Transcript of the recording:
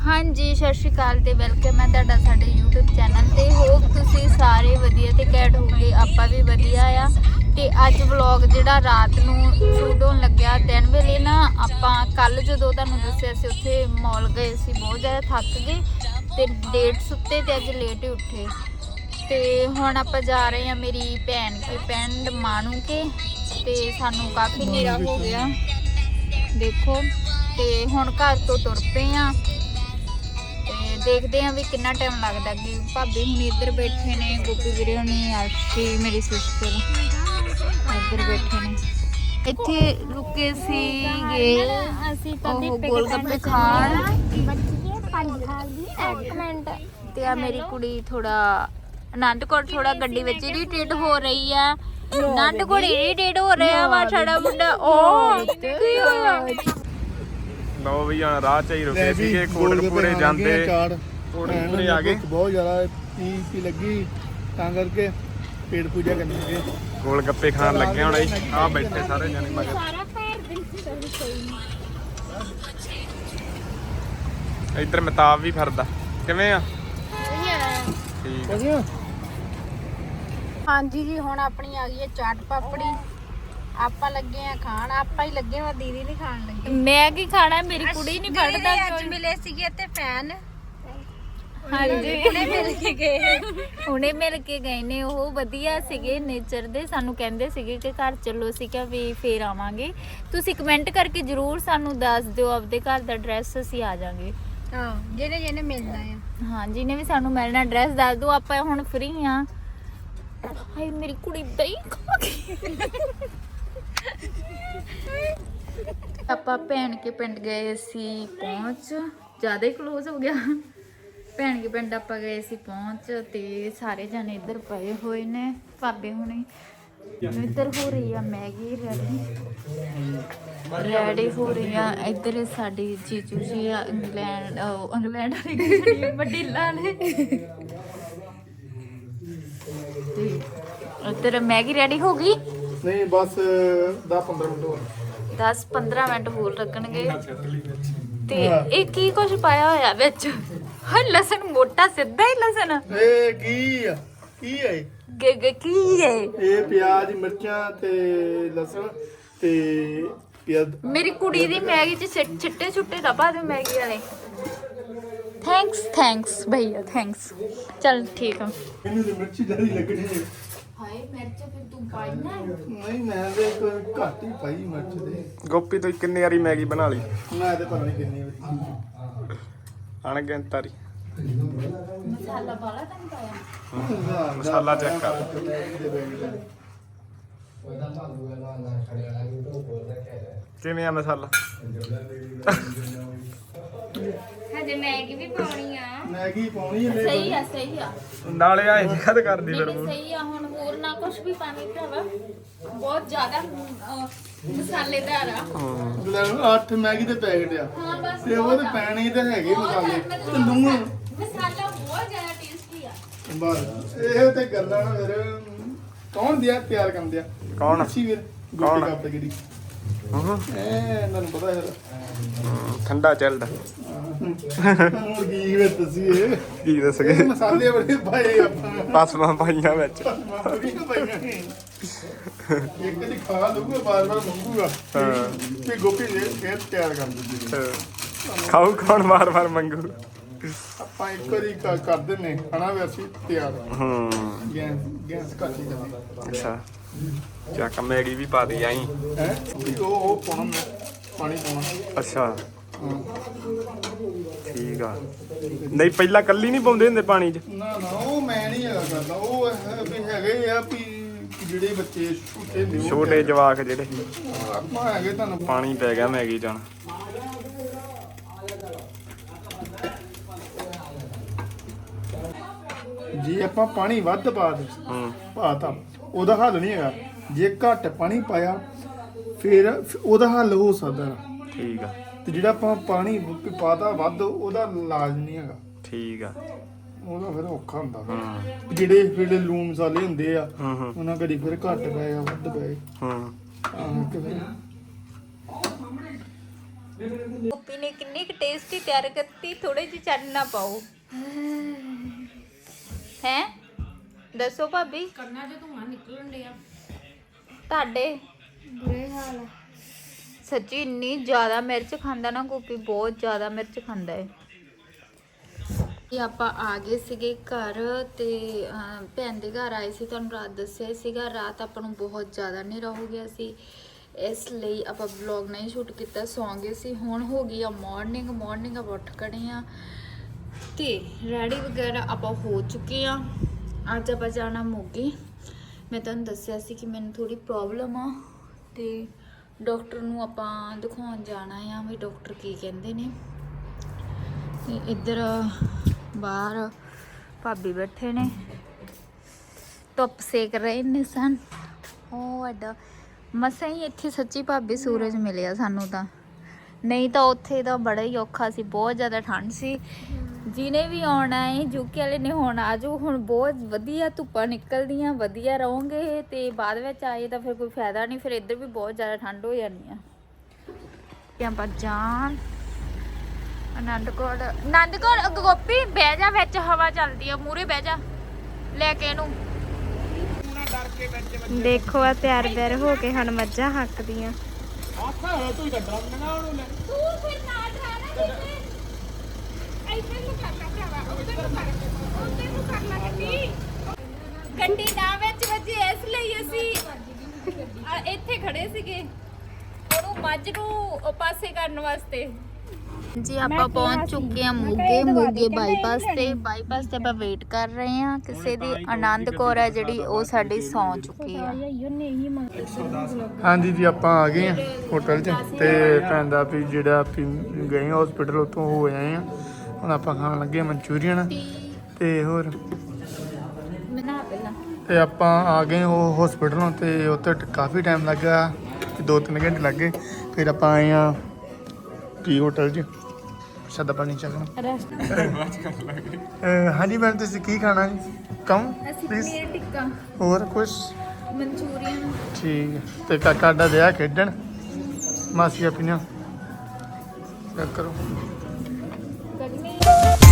ਹਾਂਜੀ ਸਤਿ ਸ਼੍ਰੀ ਅਕਾਲ ਤੇ ਵੈਲਕਮ ਹੈ ਤੁਹਾਡਾ ਸਾਡੇ YouTube ਚੈਨਲ ਤੇ। ਹੋਪ ਤੁਸੀਂ ਸਾਰੇ ਵਧੀਆ ਤੇ ਕੈਟ ਹੋਗੇ ਆਪਾਂ ਵੀ ਵਧੀਆ ਆ। ਤੇ ਅੱਜ ਵਲੌਗ ਜਿਹੜਾ ਰਾਤ ਨੂੰ ਸ਼ੂਟ ਹੋਣ ਲੱਗਿਆ ਦਿਨ ਵੇਲੇ ਨਾ ਆਪਾਂ ਕੱਲ ਜਦੋਂ ਤੁਹਾਨੂੰ ਦੱਸਿਆ ਸੀ ਉੱਥੇ ਮਾਲ ਗਏ ਸੀ ਬਹੁਤ ਜ਼ਿਆਦਾ ਥੱਕ ਗਏ ਤੇ ਲੇਟ ਸੁੱਤੇ ਤੇ ਅੱਜ ਲੇਟ ਹੀ ਉੱਠੇ। ਤੇ ਹੁਣ ਆਪਾਂ ਜਾ ਰਹੇ ਹਾਂ ਮੇਰੀ ਭੈਣ ਕੇ ਪਿੰਡ ਮਾਣੂ ਕੇ। ਤੇ ਸਾਨੂੰ ਕਾਫੀ ਹਨੇਰਾ ਹੋ ਗਿਆ। ਦੇਖੋ ਤੇ ਹੁਣ ਘਰ ਤੋਂ ਤੁਰ ਪਏ ਆ ਦੇਖਦੇ ਆ ਵੀ ਕਿੰਨਾ ਟਾਈਮ ਲੱਗਦਾ ਕਿ ਭਾਬੀ ਹੁਣ ਇੱਧਰ ਬੈਠੇ ਨੇ, ਗੋਪੀ ਵੀਰੇ ਹੁਣੀ ਆਰਸ਼ੀ ਮੇਰੀ ਸਿਸਟਰ ਇੱਧਰ ਬੈਠੇ ਨੇ। ਇੱਥੇ ਰੁਕੇ ਸੀਗੇ ਅਸੀਂ ਉਹ ਗੋਲਗੱਪੇ ਖਾਣ। ਬੱਚੇ ਪੰਜ ਖਾ ਗਈ ਇੱਕ ਤੇ ਆ ਮੇਰੀ ਕੁੜੀ ਥੋੜਾ ਆਨੰਦਕੌਰ ਥੋੜਾ ਗੱਡੀ ਵਿੱਚ ਇਰੀਟੇਟ ਹੋ ਰਹੀ ਆ। ਆਨੰਦਕੌਰ ਇਰੀਟੇਟ ਹੋ ਰਿਹਾ ਵਾ, ਸਾਡਾ ਮੁੰਡਾ। ਉਹ ਕੀ ਹੋਇਆ? ਲਓ ਵੀ ਹੁਣ ਰਾਹ ਚ ਹੀ ਰੁਕੇ ਸੀਗੇ ਕੋਟਕਪੂਰੇ ਜਾਂਦੇ ਕੋਟਕਪੂਰੇ ਆ ਗਏ। ਬਹੁਤ ਜ਼ਿਆਦਾ ਪੀ ਪੀ ਲੱਗੀ ਤਾਂ ਕਰਕੇ ਪੇਟ ਪੂਜਾ ਕਰਨੀ ਸੀ ਗੋਲ ਗੱਪੇ ਖਾਣ ਲੱਗੇ ਹੁਣ ਆ ਬੈਠੇ ਸਾਰੇ ਜਣੇ ਮਗਰ। ਸਾਰਾ ਪੈਰ ਇੱਧਰ ਮਤਾਬ ਵੀ ਫਿਰਦਾ। ਕਿਵੇਂ ਆ? ਠੀਕ ਹਾਂਜੀ ਜੀ ਹੁਣ ਆਪਣੀ ਆ ਗਈ ਹੈ ਚਾਟ ਪਾਪੜੀ। ਆਪਾਂ ਲੱਗੇ ਆ ਖਾਣ ਆਪਾਂ ਹੀ ਲੱਗੇ ਵਾ ਦੀਦੀ ਨਹੀਂ ਖਾਣ ਲੱਗੇ। ਮੈਂ ਕੀ ਖਾਣਾ? ਮੇਰੀ ਕੁੜੀ ਨਹੀਂ ਫੜਦਾ ਅੱਜ ਮਿਲੇ ਸੀਗੇ ਤੇ ਫੈਨ। ਹਾਂਜੀ। ਹੁਣੇ ਮਿਲ ਕੇ ਗਏ। ਹੁਣੇ ਮਿਲ ਕੇ ਗਏ ਨੇ ਉਹ ਵਧੀਆ ਸੀਗੇ ਨੇਚਰ ਦੇ ਸਾਨੂੰ ਕਹਿੰਦੇ ਸੀਗੇ ਕਿ ਘਰ ਚੱਲੋ ਅਸੀਂ ਕਿਹਾ ਵੀ ਫੇਰ ਆਵਾਂਗੇ। ਤੁਸੀਂ ਕਮੈਂਟ ਕਰਕੇ ਜਰੂਰ ਸਾਨੂੰ ਦੱਸ ਦਿਓ ਆਪਦੇ ਘਰ ਦਾ ਐਡਰੈਸ ਅਸੀਂ ਆ ਜਾਾਂਗੇ। ਹਾਂ ਜਿਹਨੇ ਜਿਹਨੇ ਮਿਲਣਾ ਆ। ਹਾਂ ਜਿਹਨੇ ਵੀ ਸਾਨੂੰ ਮਿਲਣਾ ਐਡਰੈਸ ਦੱਸ ਦਿਓ ਆਪਾਂ ਹੁਣ ਫ੍ਰੀ ਆ ਹਾਏ ਮੇਰੀ ਕੁੜੀ ਦਹੀਂ ਖਾ ਗਈ। ਆਪਾਂ ਭੈਣ ਕੇ ਪਿੰਡ ਗਏ ਸੀ ਪਹੁੰਚ। ਜ਼ਿਆਦਾ ਹੀ ਕਲੋਜ਼ ਹੋ ਗਿਆ। ਭੈਣ ਕੇ ਪਿੰਡ ਆਪਾਂ ਗਏ ਸੀ ਪਹੁੰਚ ਤੇ ਸਾਰੇ ਜਣੇ ਇੱਧਰ ਪਏ ਹੋਏ ਨੇ, ਭਾਬੇ ਹੁਣੇ। ਇੱਧਰ ਹੋ ਰਹੀ ਆ ਮੈਗੀ, ਰੈਡੀ। ਰੈਡੀ ਹੋ ਰਹੀ ਆ। ਇੱਧਰ ਸਾਡੀ ਜੀਜੂ ਜੀ ਆ, ਇੰਗਲੈਂਡ ਇੰਗਲੈਂਡ ਵਾਲੀ ਜਿਹੜੀ ਮਡੀਲਾ ਤੇ ਇੱਧਰ ਮੈਗੀ ਰੈਡੀ ਹੋ ਗਈ? ਨਹੀਂ, ਬਸ 10 15 ਮਿੰਟ ਹੋਰ। 10 15 ਮਿੰਟ ਹੋਰ ਲੱਗਣਗੇ। ਤੇ ਇਹ ਕੀ ਕੁਝ ਪਾਇਆ ਹੋਇਆ ਵਿੱਚ? ਹਾਂ ਲਸਣ ਮੋਟਾ ਸਿੱਧਾ ਹੀ ਲਸਣ। ਇਹ ਕੀ ਆ? ਕੀ ਹੈ ਇਹ? ਗ- ਗ- ਕੀ ਹੈ ਇਹ ਪਿਆਜ਼ ਮਿਰਚਾਂ ਤੇ ਲਸਣ ਤੇ ਪਿਆਜ਼। ਮੇਰੀ ਕੁੜੀ ਦੀ ਮੈਗੀ ਚ ਛਿੱਟੇ ਛੁੱਟੇ ਨਾ ਪਾ ਦੇ ਮੈਗੀ ਵਾਲੇ। ਥੈਂਕਸ ਥੈਂਕਸ ਭਈਆ ਥੈਂਕਸ ਚਲ ਠੀਕ ਆ। ਇਹਨੂੰ ਤੇ ਮਿਰਚੀ ਜ਼ਿਆਦਾ ਲੱਗਣੀ ਹੈ। ਹਾਏ ਮਿਰਚ ਫਿਰ ਤੂੰ ਪਾਈ ਨਾ? ਨਹੀਂ ਮੈਂ ਤੇ ਇੱਕ ਘੱਟ ਹੀ ਪਾਈ ਮਿਰਚ ਦੇ। ਗੋਪੀ ਤੋਂ ਕਿੰਨੀ ਵਾਰੀ ਮੈਗੀ ਬਣਾ ਲਈ? ਮੈਂ ਤੇ ਪਤਾ ਨਹੀਂ ਕਿੰਨੀ ਵਾਰੀ। ਅਣਗਿਣਤਾਰੀ। ਮਸਾਲਾ ਵਾਲਾ ਤਾਂ ਨਹੀਂ ਪਾਇਆ? ਮਸਾਲਾ ਚੈੱਕ ਕਰ। ਕਿਵੇਂ ਆ ਮਸਾਲਾ? ਹਜੇ ਮੈਗੀ ਵੀ ਪਾਉਣੀ ਆ। ਮੈਗੀ ਪਾਉਣੀ ਹੈ ਸਹੀ ਆ ਸਹੀ ਆ। ਨਾਲੇ ਆਏ ਨਿਕਤ ਕਰਦੀ ਫਿਰ ਨਹੀਂ, ਸਹੀ ਆ ਹੁਣ ਹੋਰ ਨਾ ਕੁਝ ਵੀ ਪਾਣੀ ਭਰਾਵਾ। ਬਹੁਤ ਜ਼ਿਆਦਾ ਅਹ, ਮਸਾਲੇਦਾਰ ਆ। ਲੈ 8 ਮੈਗੀ ਦੇ ਪੈਕਟ ਆ। ਹਾਂ ਬਸ ਤੇ ਉਹ ਤੇ ਪੈਣੇ ਹੀ ਤਾਂ ਹੈਗੇ ਮਸਾਲੇ। ਤੇ ਲੂਣ। ਮਸਾਲਾ ਬਹੁਤ ਜ਼ਿਆਦਾ ਟੇਸਟੀ ਆ। ਬਸ ਇਹ ਤੇ ਗੱਲਾਂ ਨਾ ਫਿਰ ਕੌਣ ਦਿਆ? ਤਿਆਰ ਕਰਨ ਦਿਆ? ਕੌਣ? ਅੱਛੀ ਵੀਰ ਕੌਣ? ਕੱਪ ਕਿਹੜੀ ਹੂੰ। ਐ ਇਹਨਾਂ ਨੂੰ ਪਤਾ ਹੈ। ਠੰਡਾ ਚੱਲਦਾ। ਹੁਣ ਕੀ ਵੇ ਤੁਸੀਂ ਇਹ ਕੀ ਦੱਸ ਗਏ ਮਸਾਲੇ ਬੜੇ ਪਾਏ ਆਪਾਂ। ਪਸਮਾਂ ਪਾਈਆਂ ਵਿੱਚ। ਤਾਂ। ਇੱਕ ਦੀ ਖਾ ਲੂਗਾ ਬਾਰ ਬਾਰ ਮੰਗੂਗਾ। ਹਾਂ। ਤੇ ਗੋਪੀ ਨੇ ਫੇਰ ਤਿਆਰ ਕਰ ਦਿੱਤੀ ਕੌਣ ਵਾਰ ਵਾਰ ਮੰਗੂ? ਆਪਾਂ ਇੱਕ ਵਾਰੀ ਕ- ਕਰ ਦਿੰਨੇ ਖਾਣਾ ਵੀ ਅਸੀਂ ਤਿਆਰ ਹੂੰ। ਗੈਸ ਗੈਸ ਘੱਟ ਹੀ ਜਾਂਦੀ ਅੱਛਾ। ਚੱਕ ਮੈਗੀ ਵੀ ਪਾ ਦੇ ਆਈ। ਹੈ? ਉਹ ਉਹ ਪਾਉਣਾ ਮੈਂ ਪਾਣੀ ਪਾਉਣਾ। ਅੱਛਾ। ਹਾਂ। ਠੀਕ ਆ। ਨਹੀਂ ਪਹਿਲਾਂ ਕੱਲੀ ਨਹੀਂ ਪਾਉਂਦੇ ਹੁੰਦੇ ਪਾਣੀ 'ਚ? ਨਾ ਨਾ ਉਹ ਮੈਂ ਨਹੀਂ ਹੈਗਾ ਕਰਦਾ। ਉਹ ਹੈ- ਵੀ ਹੈਗੇ ਆ ਵੀ ਜਿਹੜੇ ਬੱਚੇ ਛੋਟੇ ਨੇ ਉਹ ਛੋਟੇ ਜਵਾਕ ਜਿਹੜੇ। ਆਪਾਂ ਹੈਗੇ ਤੁਹਾਨੂੰ ਪਾਣੀ ਪੈ ਗਿਆ ਮੈਗੀ ਚ ਹੁਣ। ਜੇ ਆਪਾਂ ਪਾਣੀ ਵੱਧ ਪਾ ਦੇ ਹੂੰ। ਪਾਤਾ ਉਹਦਾ ਹੱਲ ਨਹੀਂ ਹੈਗਾ। ਜੇ ਘੱਟ ਪਾਣੀ ਪਾਇਆ ਫਿਰ ਉਹਦਾ ਹੱਲ ਹੋ ਸਕਦਾ। ਠੀਕ ਆ। ਤੇ ਜਿਹੜਾ ਆਪਾਂ ਪਾਣੀ ਪਾਤਾ ਵੱਧ ਉਹਦਾ ਇਲਾਜ ਨਹੀਂ ਹੈਗਾ। ਠੀਕ ਆ। ਉਹਦਾ ਫਿਰ ਔਖਾ ਹੁੰਦਾ। ਹੂੰ। ਜਿਹੜੇ ਜਿਹੜੇ ਲੂਣ ਮਸਾਲੇ ਹੁੰਦੇ ਆ ਉਹਨਾਂ ਕਦੀ ਫਿਰ ਘੱਟ ਪਏ ਆ ਵੱਧ ਪਏ ਹੂੰ। ਗੋਪੀ ਨੇ ਕਿੰਨੀ ਕੁ ਟੇਸਟੀ ਤਿਆਰ ਕਰਤੀ ਥੋੜੇ ਜਿਹੀ ਚੰਨ ਨਾ ਪਾਓ। ਹੈ? ਦੱਸੋ ਭਾਬੀ। ਕੰਨਾਂ 'ਚ ਧੂਆਂ ਨਿਕਲਣ ਡਿਆ। ਤੁਹਾਡੇ। ਬੁਰੇ ਹਾਲ ਸੱਚੀ ਇੰਨੀ ਜ਼ਿਆਦਾ ਮਿਰਚ ਖਾਂਦਾ ਨਾ ਗੋਪੀ ਬਹੁਤ ਜ਼ਿਆਦਾ ਮਿਰਚ ਖਾਂਦਾ ਹੈ ਇਹ ਆਪਾਂ ਆ ਗਏ ਸੀਗੇ ਘਰ ਤੇ ਅਹ, ਭੈਣ ਦੇ ਘਰ ਆਏ ਸੀ ਤੁਹਾਨੂੰ ਰਾਤ ਦੱਸਿਆ ਸੀਗਾ। ਰਾਤ ਆਪਾਂ ਨੂੰ ਬਹੁਤ ਜ਼ਿਆਦਾ ਹਨੇਰਾ ਹੋ ਗਿਆ ਸੀ। ਇਸ ਲਈ ਆਪਾਂ ਵਲੌਗ ਨਹੀਂ ਸ਼ੂਟ ਕੀਤਾ ਸੌਂ ਗਏ ਸੀ। ਹੁਣ ਹੋ ਗਈ ਆ ਮਾਰਨਿੰਗ ਮਾਰਨਿੰਗ ਆਪਾਂ ਉੱਠ ਖੜੇ ਆ। ਤੇ ਰੈਡੀ ਵਗੈਰਾ ਆਪਾਂ ਹੋ ਚੁੱਕੇ ਆ। ਅੱਜ ਆਪਾਂ ਜਾਣਾ ਮੋਗੇ। ਮੈਂ ਤੁਹਾਨੂੰ ਦੱਸਿਆ ਸੀ ਕਿ ਮੈਨੂੰ ਥੋੜੀ ਪ੍ਰੋਬਲਮ ਆ ਤੇ ਡਾਕਟਰ ਨੂੰ ਆਪਾਂ ਦਿਖਾਉਣ ਜਾਣਾ ਆ ਵੀ ਡਾਕਟਰ ਕੀ ਕਹਿੰਦੇ ਨੇ। ਤੇ ਇੱਧਰ ਬਾਹਰ ਭਾਬੀ ਬੈਠੇ ਨੇ। ਧੁੱਪ ਸੇਕ ਰਹੇ ਨੇ ਸਨ। ਉਹ ਐਡਾ ਮਸਾਂ ਹੀ ਇੱਥੇ ਸੱਚੀ ਭਾਬੀ ਸੂਰਜ ਮਿਲਿਆ ਸਾਨੂੰ ਤਾਂ। ਨਹੀਂ ਤਾਂ ਉੱਥੇ ਤਾਂ ਬੜਾ ਹੀ ਔਖਾ ਸੀ, ਬਹੁਤ ਜ਼ਿਆਦਾ ਠੰਡ ਸੀ। ਜਿਹਨੇ ਵੀ ਆਉਣਾ ਹੈ ਯੂਕੇ ਵਾਲੇ ਨੇ ਹੁਣ ਆਜੋ ਹੁਣ ਬਹੁਤ ਵਧੀਆ ਧੁੱਪਾਂ ਨਿਕਲਦੀਆਂ ਵਧੀਆ ਰਹੋਗੇ ਤੇ ਬਾਅਦ ਵਿੱਚ ਆਏ ਤਾਂ ਫਿਰ ਕੋਈ ਫਾਇਦਾ ਨਹੀਂ ਫਿਰ ਇੱਧਰ ਵੀ ਬਹੁਤ ਜ਼ਿਆਦਾ ਠੰਡ ਹੋ ਜਾਣੀ ਆ। ਤੇ ਆਪਾਂ ਜਾਣ। ਆਨੰਦਗੜ੍ਹ ਆਨੰਦਗੜ੍ਹ ਗੋਪੀ ਬਹਿ ਜਾ ਵਿੱਚ ਹਵਾ ਚੱਲਦੀ ਆ ਮੂਰੇ ਬਹਿ ਜਾ। ਲੈ ਕੇ ਇਹਨੂੰ। ਦੇਖੋ ਆ ਤਿਆਰ ਬਿਆਰ ਹੋ ਕੇ ਹਨ ਮੱਝਾਂ ਹੱਕਦੀਆਂ। ਆਖਾ ਹੈ ਤੂੰ ਤਾਂ ਡਰਨਾ ਉਹਨੂੰ ਲੈ। ਤੂੰ ਫਿਰ ਨਾ ਡਰਾ ਨਾ ਇੱਥੇ ਗੱਡੀ ਗੱਡੀ ਨਾ ਵਿੱਚ ਵੱਜੇ ਇਸ ਲਈ ਅਸੀਂ ਆ, ਇੱਥੇ ਖੜੇ ਸੀਗੇ। ਉਹਨੂੰ ਮੱਝ ਨੂੰ ਉਹ ਪਾਸੇ ਕਰਨ ਵਾਸਤੇ। ਜੀ ਆਪਾਂ ਪਹੁੰਚ ਚੁੱਕੇ ਹਾਂ ਮੋਗੇ ਮੋਗੇ ਬਾਈਪਾਸ ਤੇ। ਬਾਈਪਾਸ ਤੇ ਆਪਾਂ ਵੇਟ ਕਰ ਰਹੇ ਹਾਂ। ਕਿਸੇ ਦੀ ਆਨੰਦ ਕੌਰ ਹੈ ਜਿਹੜੀ ਉਹ ਸਾਡੀ ਸੌਂ ਚੁੱਕੀ ਆ। ਹਾਂਜੀ ਜੀ ਆਪਾਂ ਆ ਗਏ ਆ ਹੋਟਲ 'ਚ ਤੇ ਭੈਣ ਦਾ ਵੀ ਜਿਹੜਾ ਗਏ ਹਸਪੀਟਲ ਉੱਥੋਂ ਹੋ ਆਏ ਆ ਹੁਣ ਆਪਾਂ ਖਾਣ ਲੱਗੇ ਮਨਚੂਰੀਅਨ ਤੇ ਹੋਰ? ਮੈਂ ਪਹਿਲਾਂ। ਤੇ ਆਪਾਂ ਆ ਗਏ ਉਹ ਹਸਪੀਟਲੋਂ ਤੇ ਉੱਥੇ ਟ- ਕਾਫੀ ਟਾਈਮ ਲੱਗਾ ਦੋ ਤਿੰਨ ਘੰਟੇ ਲੱਗੇ ਫਿਰ ਆਪਾਂ ਆਏ ਆ ਪੀ ਹੋਟਲ 'ਚ। ਸ਼ਾਦਾ ਪਾਣੀ ਚੱਕਣਾ ਹਾਂਜੀ ਮੈਮ ਤੁਸੀਂ ਕੀ ਖਾਣਾ ਜੀ? Come please tikka. ਹੋਰ ਕੁਝ ਮਨਚੂਰੀਅਨ। ਠੀਕ ਹੈ। ਤੇ ਕਾਕਾ ਦਾ ਵਿਆਹ ਖੇਡਣ? ਮਾਸੀ ਆਪਣੀਆਂ ਚੈੱਕ ਕਰੋ। Thank you.